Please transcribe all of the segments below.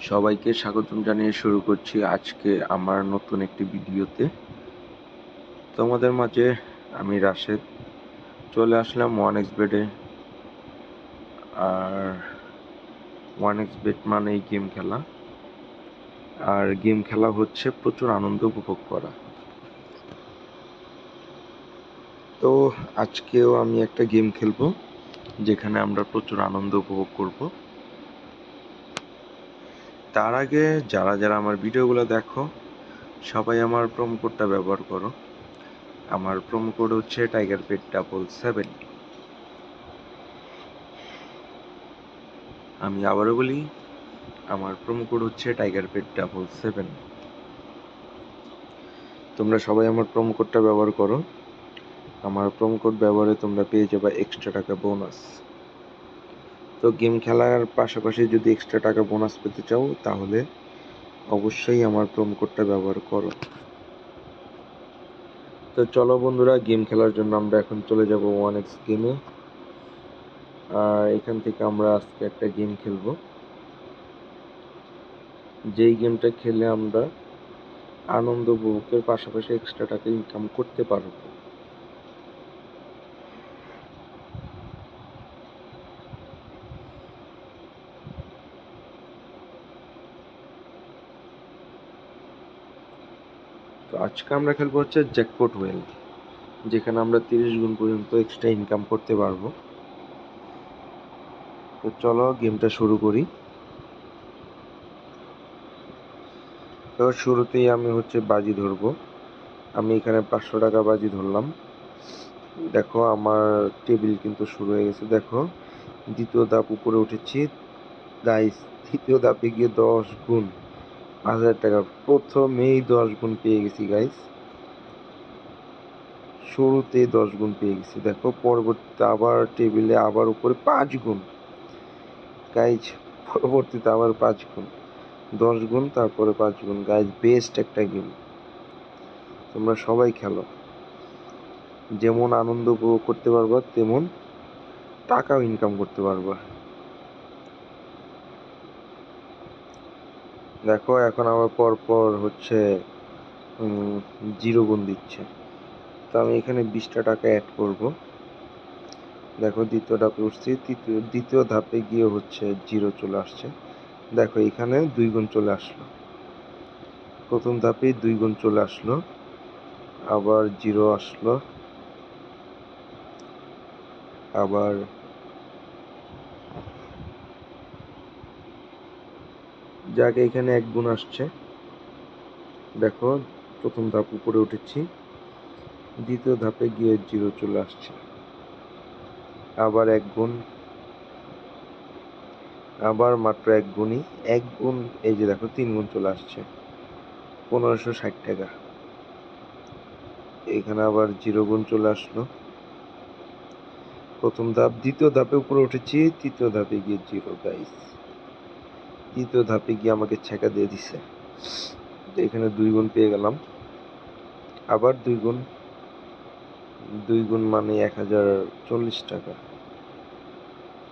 সবাইকে স্বাগতম জানিয়ে শুরু করছি আজকে আমার নতুন একটি ভিডিওতে। তোমাদের মাঝে আমি রাশেদ। চলে আসলাম ওয়ান এক্স বেডে আর ওয়ান এক্স বেড মানেই গেম খেলা। আর গেম খেলা হচ্ছে প্রচুর আনন্দ উপভোগ করা। তো আজকেও আমি একটা গেম খেলব, যেখানে আমরা প্রচুর আনন্দ উপভোগ করব। তার আগে যারা যারা আমার ভিডিওগুলো দেখো, সবাই আমার প্রোমো কোডটা ব্যবহার করো। আমার প্রোমো কোড হচ্ছে টাইগার পেট ডাবল সেভেন আমি আবারও বলি, আমার প্রোমো কোড হচ্ছে টাইগার পেট ডাবল সেভেন তোমরা সবাই আমার প্রোমো কোডটা ব্যবহার করো। আমার প্রোমো কোড ব্যবহারে তোমরা পেয়ে যাবে এক্সট্রা টাকা বোনাস তো গেম খেলার পাশাপাশি যদি এক্সট্রা টাকা বোনাস পেতে চাও, তাহলে অবশ্যই আমার প্রোমো কোডটা ব্যবহার করো। তো চলো বন্ধুরা, গেম খেলার জন্য আমরা এখন চলে যাব ওয়ান এক্স গেমে আর এখান থেকে আমরা আজকে একটা গেম খেলব। যেই গেমটা খেলে আমরা আনন্দ উপভোগের পাশাপাশি এক্সট্রা টাকা ইনকাম করতে পারব। তো আজকে আমরা খেলব হচ্ছে জ্যাকপট ওয়েল যেখানে আমরা তিরিশ গুণ পর্যন্ত এক্সট্রা ইনকাম করতে পারব। তো চলো গেমটা শুরু করি। তো শুরুতেই আমি হচ্ছে বাজি ধরবো। আমি এখানে পাঁচশো টাকা বাজি ধরলাম। দেখো আমার টেবিল কিন্তু শুরু হয়ে গেছে। দেখো, দ্বিতীয় ধাপ উপরে উঠেছি। গাইস তৃতীয় ধাপে গিয়ে দশ গুণ। হাজার টাকা। প্রথমেই দশ গুণ পেয়ে গেছি গাইস শুরুতে দশ গুণ পেয়ে গেছি। দেখো, পরবর্তীতে আবার টেবিলে আবার উপরে পাঁচ গুণ। গাইজ পরবর্তীতে আবার পাঁচ গুণ। দশ গুণ, তারপরে পাঁচ গুণ। গাইজ বেস্ট একটা গেম তোমরা সবাই খেলো। যেমন আনন্দ উপভোগ করতে পারবা, তেমন টাকাও ইনকাম করতে পারবা। দেখো, এখন আবার পর পর হচ্ছে জিরো গুণ দিচ্ছে। তো আমি এখানে বিশটা টাকা অ্যাড করব। দেখো, দ্বিতীয় ধাপে উঠছি। তৃতীয়, দ্বিতীয় ধাপে গিয়ে হচ্ছে জিরো চলে আসছে। দেখো, এখানে দুই গুণ চলে আসলো। প্রথম ধাপেই দুই গুণ চলে আসলো। আবার জিরো আসলো। আবার যাকে এখানে এক গুণ আসছে। দেখো, প্রথম ধাপ উপরে উঠেছি, দ্বিতীয় ধাপে গিয়ে জিরো চলে আসছে। আবার এক গুণ, আবার মাত্র এক গুণই, এক গুণ, এই যে দেখো, তিন গুণ চলে আসছে, পনেরোশো ষাট টাকা। এখানে আবার জিরো গুণ চলে আসলো। প্রথম ধাপ, দ্বিতীয় ধাপে উপরে উঠেছি, তৃতীয় ধাপে গিয়ে জিরো গাইস তৃতীয় ধাপে গিয়ে আমাকে ছেঁকা দিয়ে দিছে। তো এখানে দুই গুণ পেয়ে গেলাম। আবার দুই গুণ দুই গুণ মানে এক হাজার চল্লিশ টাকা।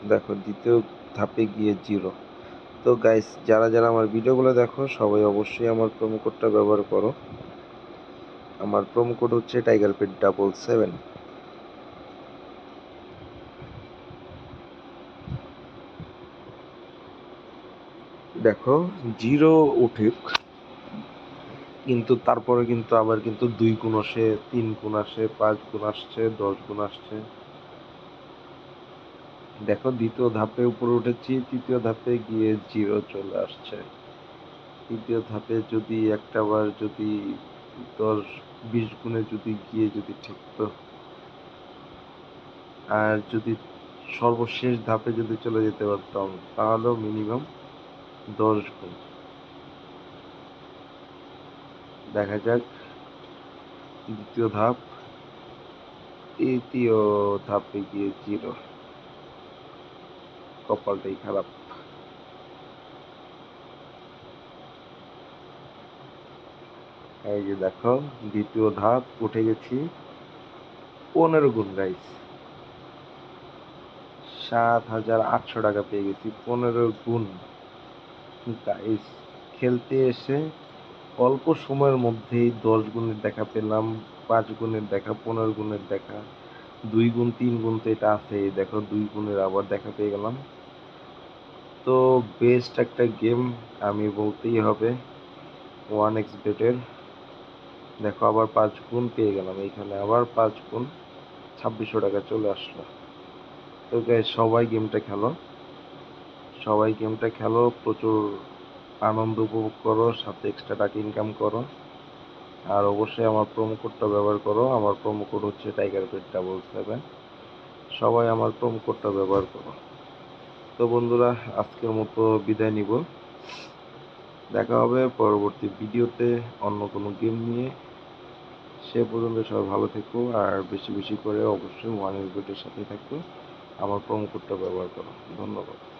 দেখো, দ্বিতীয় ধাপে গিয়ে জিরো। তো গাইস যারা যারা আমার ভিডিওগুলো দেখো, সবাই অবশ্যই আমার প্রোমো কোডটা ব্যবহার করো। আমার প্রোমো কোড হচ্ছে টাইগার পেট ডাবল সেভেন দেখো জিরো উঠুক, কিন্তু তারপরে কিন্তু আবার কিন্তু দুই গুণ আসে, তিন গুণ আসে, পাঁচ গুণ আসছে, দশ গুণ আসছে। দেখো, দ্বিতীয় ধাপে উপরে উঠেছি, তৃতীয় ধাপে গিয়ে জিরো চলে আসছে। তৃতীয় ধাপে যদি একটা বার যদি দশ, বিশ গুণে যদি গিয়ে যদি ঠিকতো, আর যদি সর্বশেষ ধাপে যদি চলে যেতে পারতাম, তাহলেও মিনিমাম দশ গুণ। দেখা যাক, দ্বিতীয় ধাপ। তৃতীয় ধাপে গিয়ে জিরো। কপালটাই খারাপ। এই যে দেখো, দ্বিতীয় ধাপ, উঠে গেছি। পনেরো গুণ গাইস সাত হাজার আটশো টাকা পেয়ে গেছি, পনেরো গুণ। গাইস খেলতে এসে অল্প সময়ের মধ্যেই দশ গুণের দেখা পেলাম, পাঁচ গুণের দেখা, পনেরো গুণের দেখা, দুই গুণ, তিন গুণ তো এটা আছে দেখো দুই গুণের আবার দেখা পেয়ে গেলাম। তো বেস্ট একটা গেম আমি বলতেই হবে ওয়ান এক্স বেটের দেখো আবার পাঁচ গুণ পেয়ে গেলাম এইখানে আবার পাঁচ গুণ, ছাব্বিশশো টাকা চলে আসলো। তো সবাই গেমটা খেলো। সবাই গেমটা খেলো, প্রচুর আনন্দ উপভোগ করো, সাথে এক্সট্রা টাকা ইনকাম করো। আর অবশ্যই আমার প্রোমো কোডটা ব্যবহার করো, আমার প্রোমো কোড হচ্ছে টাইগার পেট ডাবল সেভেন সবাই আমার প্রোমো কোডটা ব্যবহার করো। তো বন্ধুরা, আজকের মতো বিদায় নিব। দেখা হবে পরবর্তী ভিডিওতে অন্য কোনো গেম নিয়ে। সে পর্যন্ত সবাই ভালো থেকো, আর বেশি বেশি করে অবশ্যই ওয়ানের সাথে থাকো। আমার প্রোমো কোডটা ব্যবহার করো। ধন্যবাদ।